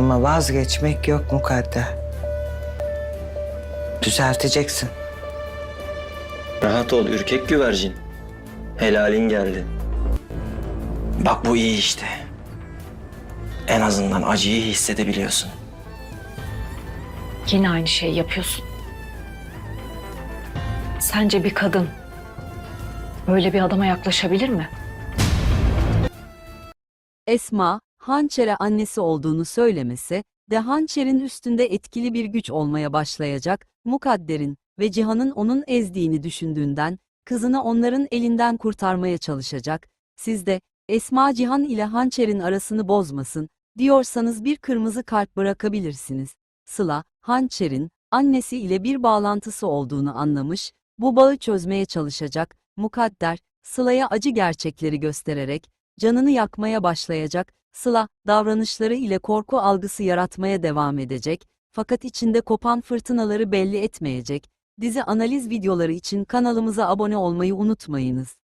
Ama vazgeçmek yok mukadder. Düzelteceksin. Rahat ol ürkek güvercin. Helalin geldi. Bak bu iyi işte. En azından acıyı hissedebiliyorsun. Yine aynı şeyi yapıyorsun. Sence bir kadın böyle bir adama yaklaşabilir mi? Esma, hançere annesi olduğunu söylemesi de hançerin üstünde etkili bir güç olmaya başlayacak, mukadderin ve Cihan'ın onun ezdiğini düşündüğünden, kızını onların elinden kurtarmaya çalışacak, siz de, Esma Cihan ile hançerin arasını bozmasın, diyorsanız bir kırmızı kalp bırakabilirsiniz. Sıla, hançerin, annesi ile bir bağlantısı olduğunu anlamış, bu bağı çözmeye çalışacak, mukadder, Sıla'ya acı gerçekleri göstererek, canını yakmaya başlayacak, Sıla, davranışları ile korku algısı yaratmaya devam edecek, fakat içinde kopan fırtınaları belli etmeyecek. Dizi analiz videoları için kanalımıza abone olmayı unutmayınız.